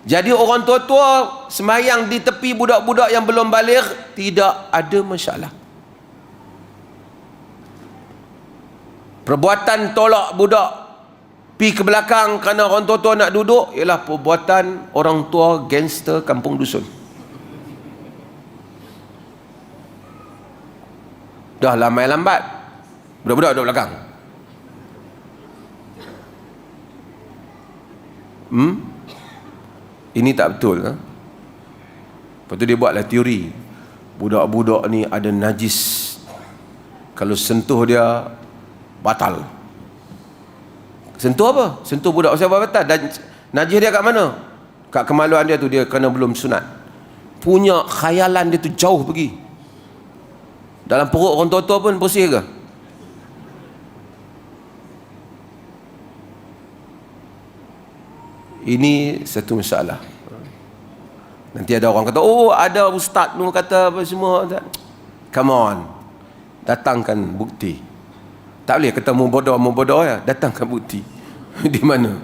Jadi orang tua-tua semayang di tepi budak-budak yang belum balik tidak ada masalah. Perbuatan tolak budak pi ke belakang kerana orang tua-tua nak duduk ialah perbuatan orang tua gangster kampung dusun. Dah lamai lambat. Budak-budak duduk belakang. Hmm? Ini tak betul. Ha? Lepas tu dia buatlah teori. Budak-budak ni ada najis. Kalau sentuh dia, batal. Sentuh apa? Sentuh budak usia batal. Dan najis dia kat mana? Kat kemaluan dia tu dia kena belum sunat. Punya khayalan dia tu jauh pergi. Dalam perut orang tua-tua pun bersih ke? Ini satu masalah. Nanti ada orang kata, oh ada ustaz tu kata apa semua. Come on. Datangkan bukti. Tak boleh ketemu bodoh-bodoh bodoh ya. Datangkan bukti. Di mana?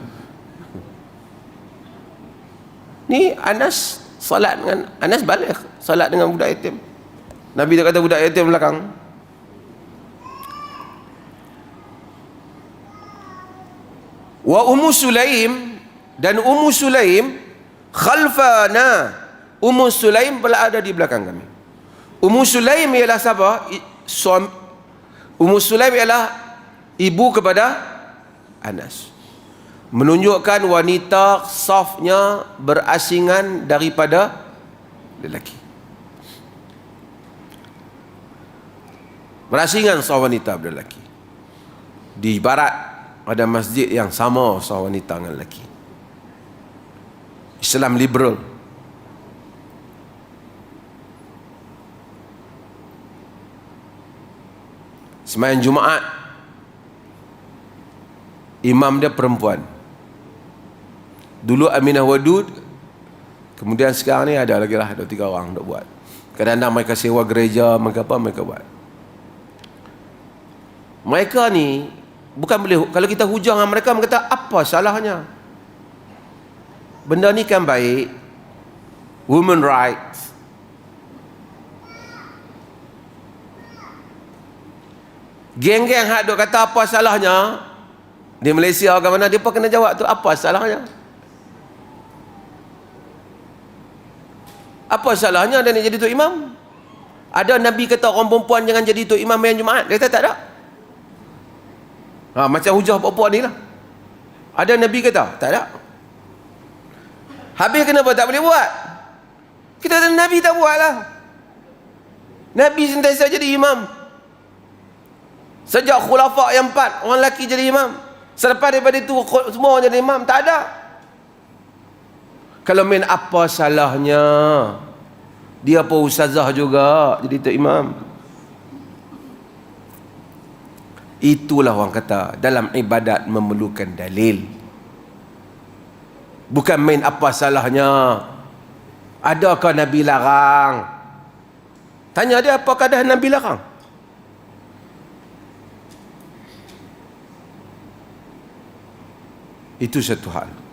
Ni Anas salat dengan Anas balik salat dengan budak yatim. Nabi dia kata budak yatim belakang. Wa Ummu Sulaim dan Ummu Sulaim khalfana Ummu Sulaim berada di belakang kami. Ummu Sulaim ialah siapa? Suami, Ummu Sulaim ialah ibu kepada Anas. Menunjukkan wanita safnya berasingan daripada lelaki. Berasingan saf wanita lelaki di barat ada masjid yang sama saf wanita dengan lelaki Islam liberal. Semayang Jumaat Imam dia perempuan. Dulu Aminah Wadud Kemudian sekarang ni ada lagi lah Dua tiga orang nak buat. Kadang-kadang mereka sewa gereja Mereka apa mereka buat. Mereka ni Bukan boleh Kalau kita hujang dengan mereka Mereka kata apa salahnya benda ni kan baik. Women rights. Geng-geng hak duk kata apa salahnya? Di Malaysia ke mana dia pun kena jawab tu apa salahnya? Apa salahnya dia nak jadi tu imam? Ada Nabi kata orang perempuan jangan jadi tu imam yang Jumaat dia kata tak ada. Ha, macam hujah perempuan ni lah. Ada Nabi kata tak ada Habis kenapa tak boleh buat? Kita kata Nabi tak buat lah. Nabi sentiasa jadi imam. Sejak khulafak yang empat, orang lelaki jadi imam. Selepas daripada itu, semua orang jadi imam. Tak ada. Kalau main apa salahnya? Dia pun ustazah juga jadi tu imam. Itulah orang kata dalam ibadat memerlukan dalil. Bukan main apa salahnya. Adakah Nabi larang? Tanya dia apakah dah Nabi larang? Itu satu hal.